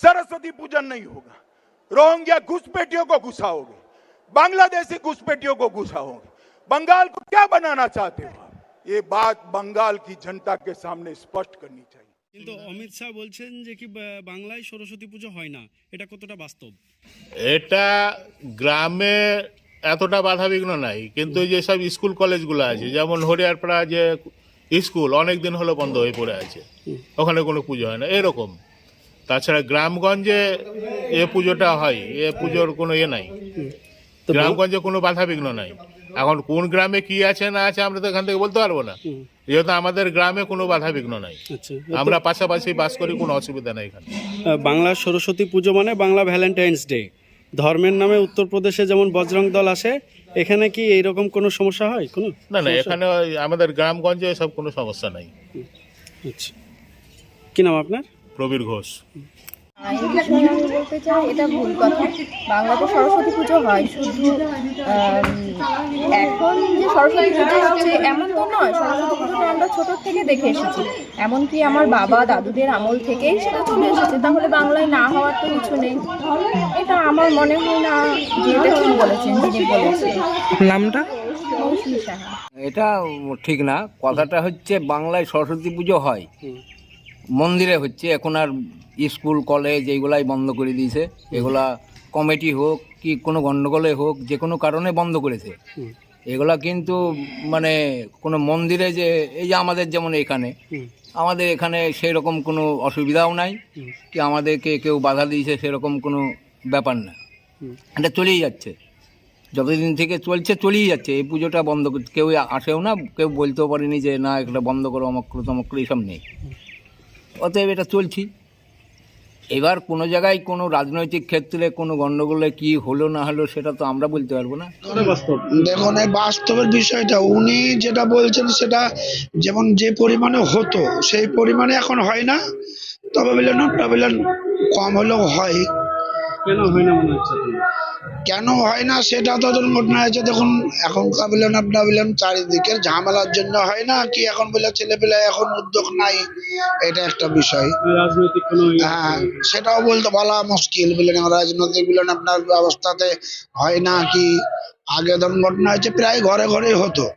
सरस्वती पूजन नहीं होगा रोहिंग्या घुसपैठियों को घुसाओगे बांग्लादेशी घुसपैठियों को घुसाओगे बंगाल को क्या बनाना चाहते हो आप? ये बात बंगाल की जनता के सामने स्पष्ट करनी चाहिए কিন্তু অমিত শাহ বলছেন যে কি বা- বাংলায় সরস্বতী পুজো হয় না এটা কতটা বাস্তব এটা গ্রামে এতটা বাধাবিঘ্ন নাই কিন্তু এই যেসব স্কুল কলেজগুলো আছে যেমন হরিয়ারপাড়া যে স্কুল অনেক দিন হলো বন্ধ হয়ে পড়ে আছে ওখানে কোনো পুজো হয় না এরকম তাছাড়া গ্রামগঞ্জে এ পুজোটা হয় এ পুজোর কোনো ইয়ে নাই। তো গ্রামগঞ্জে কোনো বাধা বিঘ্ন নাই। এখন কোন গ্রামে কি আছে না আছে আমরা তো এখান থেকে বলতে পারব না। যেহেতু আমাদের গ্রামে কোনো বাধা বিঘ্ন নাই। আচ্ছা। আমরা পাশাপাশি বাস করি কোনো অসুবিধা নেই এখানে। বাংলা সরস্বতী পুজো মানে বাংলা ভ্যালেন্টাইন্স ডে। ধর্মের নামে উত্তরপ্রদেশে যেমন বজরং দল আসে এখানে কি এইরকম কোনো সমস্যা হয়? কোনো না না এখানে আমাদের গ্রামগঞ্জে এসব কোনো সমস্যা নাই। আচ্ছা। কি নাম আপনার? প্রবীর ঘোষ। বলতে চাই এটা ভুল কথা। বাংলাতে সরস্বতী পুজো হয় শুধু এখন যে সরস্বতী পুজো হচ্ছে এমন তো নয় সরস্বতী পুজোটা আমরা ছোট থেকে দেখে এসেছি। এমনকি আমার বাবা দাদুদের আমল থেকেই সেটা চলে এসেছে। তাহলে বাংলায় না হওয়ার তো কিছু নেই। এটা আমার মনে হয় না যে এটা ঠিক বলেছেন যিনি বলেছেন। নামটা? এটা ঠিক না। কথাটা হচ্ছে বাংলায় সরস্বতী পুজো হয়। মন্দিরে হচ্ছে এখন আর স্কুল কলেজ এইগুলাই বন্ধ করে দিয়েছে। এগুলা কমিটি হোক কি কোনো গণ্ডগোলে হোক যে কোনো কারণে বন্ধ করেছে। এগুলা কিন্তু মানে কোনো মন্দিরে যে এই যে আমাদের যেমন এখানে আমাদের এখানে সেই রকম কোনো অসুবিধাও নাই। কি আমাদেরকে কেউ বাধা দিয়েছে সেরকম কোনো ব্যাপার না। এটা চলেই যাচ্ছে। যতদিন থেকে চলছে চলেই যাচ্ছে। এই পুজোটা বন্ধ কেউ আসেও না কেউ বলতেও পারেনি যে না এটা বন্ধ করো অমক্র তমক্র এইসব নেই। অতএব এটা চলছি। এবার কোনো জায়গায় কোনো রাজনৈতিক ক্ষেত্রে কোনো গণ্ডগোলে কি হলো না হলো সেটা তো আমরা বলতে পারব না। দেখুন এই বাস্তবের বিষয়টা উনি যেটা বলছেন সেটা যেমন যে পরিমাণে হতো সেই পরিমাণে এখন হয় না। তবে বললেন কম হলেও হয়। কেন হয় না মনে হচ্ছে? কেন হয় না? সেটা তো ধরুন ঘটনা হয়েছে। দেখুন এখনকার বললেন আপনার বললেন চারিদিকের ঝামেলার জন্য হয় না? কি এখন বলে ছেলে পেলে এখন উদ্যোগ নাই? এটা একটা বিষয়। রাজনৈতিক ইয়ে- হ্যাঁ সেটাও বলতে বলা মুশকিল। বললেন রাজনৈতিক বললেন আপনার ব্যবস্থাতে হয় না কি? আগে ধরুন ঘটনা হয়েছে প্রায় ঘরে ঘরেই হতো।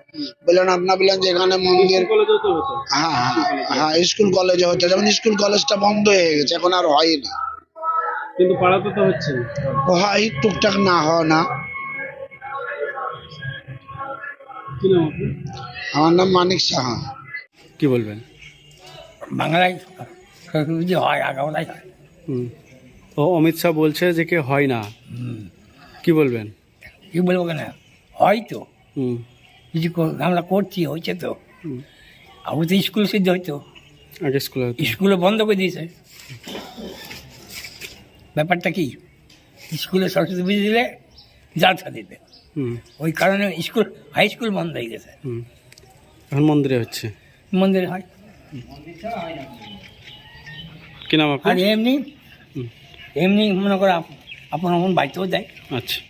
বললেন আপনার বললেন যেখানে মন্দির কলেজেও তো হতো। হ্যাঁ হ্যাঁ হ্যাঁ স্কুল কলেজে হতো। যেমন স্কুল কলেজটা বন্ধ হয়ে গেছে এখন আর হয় না। কিন্তু পাড়াতে তো হচ্ছে হয় টুকটাক না হয় না। কি নাম আপনার? আমার নাম মানিক সাহা। কি বলবেন? বাংলায় সরস্বতী পুজো হয় আগামলাই হয়। হুম। ও অমিত শাহ বলছে যে কি হয় না। কি বলবেন? কি বলব কেন? হয় তো। হুম। কিছু কর- আমরা করছি হয়েছে তো। হুম। আবু তো স্কুল সিদ্ধ হইতো। আগে স্কুলে হতো। স্কুলে বন্ধ করে দিয়েছে। ব্যাপারটা কি? স্কুলে সরস্বতী পুজো দিলে জালসা দিতে। হুম। ওই কারণে স্কুল হাই স্কুল বন্ধ হয়ে গেছে। এখন মন্দিরে হচ্ছে? মন্দিরে হয়। কি নাম আপনার? এমনি এমনি মনে করো আপ- আপনার বাড়িতেও যায়। আচ্ছা।